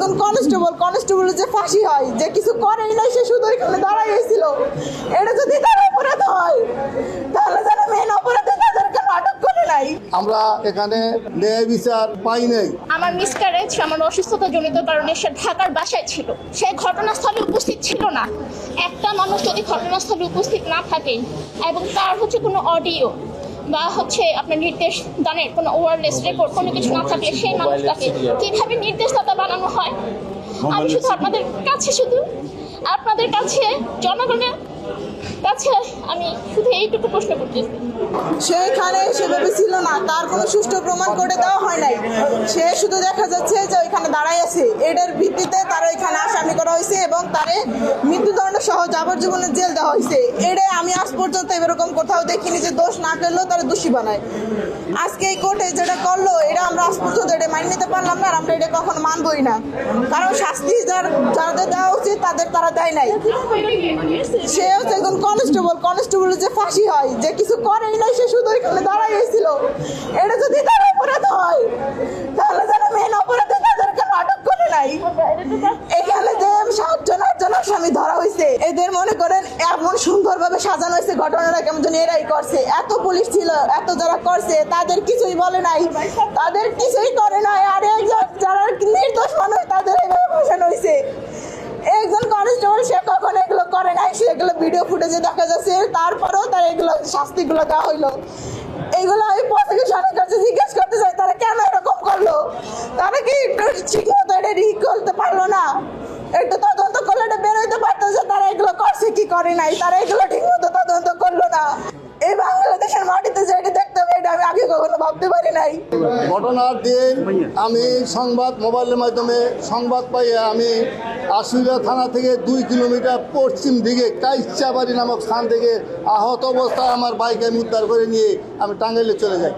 একজন কনস্টেবল কনস্টেবলের যে ফাঁসি হয় যে কিছু করেই নাই সে শুধু এখানে দাঁড়াই গেছিল এটা যদি তার অপরাধ হয় তাহলে যারা মেন অপরাধে তাদেরকে আটক করে নাই। আমরা এখানে ন্যায় বিচার পাই নাই। আমার মিসক্যারেজ আমার অসুস্থতা জনিত কারণে সে ঢাকার বাসায় ছিল। সে ঘটনাস্থলে উপস্থিত ছিল না। একটা মানুষ যদি ঘটনাস্থলে উপস্থিত না থাকে এবং তার হচ্ছে কোনো অডিও বা হচ্ছে আপনার নির্দেশ দানের কোনো ওয়ারলেস রেকর্ড কোনো কিছু না থাকলে সেই মানুষটাকে কীভাবে নির্দেশদাতা বানানো হয়? আমি শুধু আপনাদের কাছে শুধু আপনাদের কাছে, জনগণের কাছে আমি শুধু এইটুকু প্রশ্ন করতেছি। সে এখানে সেভাবে ছিল না, তার কোনো সুষ্ঠু প্রমাণ করে দেওয়া হয় নাই। সে শুধু দেখা যাচ্ছে যে ওইখানে দাঁড়ায় আছে। এটার ভিত্তিতে তার ওইখানে আসামি করা হয়েছে এবং তারে মৃত্যুদণ্ড সহ যাবজ্জীবনের জেল দেওয়া হয়েছে। এটাই আমি আজ পর্যন্ত এরকম কোথাও দেখিনি যে দোষ না করলেও তারা দোষী বানায়। আজকে এই কোর্টে যেটা করল, এটা আমরা আজ পর্যন্ত এটা মাইনে নিতে পারলাম না আর আমরা এটা কখনো মানবই না। কারণ শাস্তি যার যাদের দেওয়া উচিত, তাদের তারা দেয় নাই। সে হচ্ছে একজন কনস্টেবল কনস্টেবলের যে ফাঁসি হয়, যে কিছু করেই নাই, সে শুধু এখানে দাঁড়াই গেছিল এটা যদি তার অপরাধ হয় তাহলে যারা মেন অপরাধে তাদেরকে আটক করে নাই এখানে যে সাতজন আটজন আসামি ধরা হয়েছে এদের মনে করেন এমন সুন্দরভাবে সাজানো হয়েছে, ঘটনাটা কেমন যেন এরাই করছে। এত পুলিশ ছিল, এত যারা করছে, তাদের কিছুই বলে নাই। তাদের কিছুই করে নাই, আর একজন যারা নির্দোষ মানুষ, তাদের এইভাবে বসানো হয়েছে। একজন কনস্টেবল, সে কখনো এগুলো করে নাই, সে এগুলো ভিডিও ফুটেজে দেখা যাচ্ছে, তারপরেও তার এগুলো শাস্তিগুলো দেওয়া হইল। এইগুলো আমি প্রসিকিউশনের কাছে জিজ্ঞেস করতে চাই, তারা কেন এরকম করল? তারা কি ঠিক মতো এটা রিক করতে পারল না? একটু তদন্ত করলে এটা বেরোইতে পারতো যে তারা এগুলো করছে, কি করে নাই? তারা এগুলো ঠিক মতো তদন্ত করল না। এই বাংলাদেশের মাটিতে যে দেখতে হবে এটা আমি আগে কখনো ভাবতে পারি নাই। ঘটনার দিন আমি সংবাদ, মোবাইলের মাধ্যমে সংবাদ পাইয়ে আমি আশুলিয়া থানা থেকে দুই কিলোমিটার পশ্চিম দিকে কাইচাবাড়ি নামক স্থান থেকে আহত অবস্থায় আমার বাইক আমি উদ্ধার করে নিয়ে আমি টাঙ্গাইলে চলে যাই।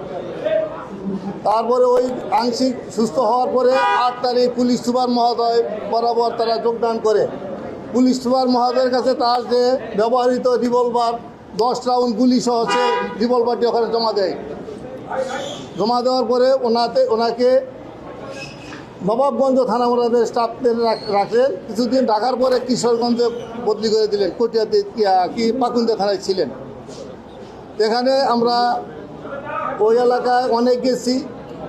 তারপরে ওই আংশিক সুস্থ হওয়ার পরে আট তারিখ পুলিশ সুপার মহোদয় বরাবর তারা যোগদান করে। পুলিশ সুপার মহোদয়ের কাছে তার যে ব্যবহৃত রিভলভার, দশ রাউন্ড গুলি সহ সে রিভলভারটি ওখানে জমা দেয়। জমা দেওয়ার পরে ওনাতে, ওনাকে নবাবগঞ্জ থানা ওনাদের স্টাফদের রাখ- রাখলেন। কিছুদিন রাখার পরে কিশোরগঞ্জে বদলি করে দিলেন। কটিয়াতে কি পাকুন্দা থানায় ছিলেন। এখানে আমরা ওই এলাকায় অনেক গেছি।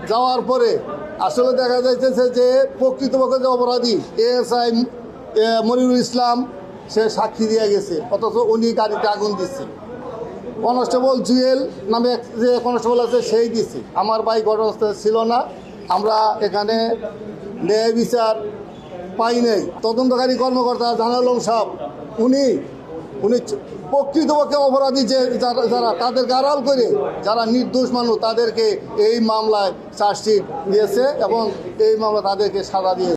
যাওয়ার পরে আসলে দেখা যাইতেছে যে প্রকৃতপক্ষে যে অপরাধী, এএসআই মনিরুল ইসলাম, সে সাক্ষী দিয়ে গেছে। অথচ উনি গাড়িতে আগুন দিচ্ছে কনস্টেবল জুয়েল নামে যে কনস্টেবল আছে, সেই দিছে। আমার ভাই ঘটনাস্থলে ছিল না। আমরা এখানে ন্যায় বিচার পাই নাই। তদন্তকারী কর্মকর্তা জানালম সাহেব, উনি উনি প্রকৃতপক্ষে অপরাধী যে যারা যারা, তাদেরকে আড়াল করে, যারা নির্দোষ মানুষ, তাদেরকে এই মামলায় চার্জশিট দিয়েছে এবং এই মামলা তাদেরকে সাজা দিয়েছে।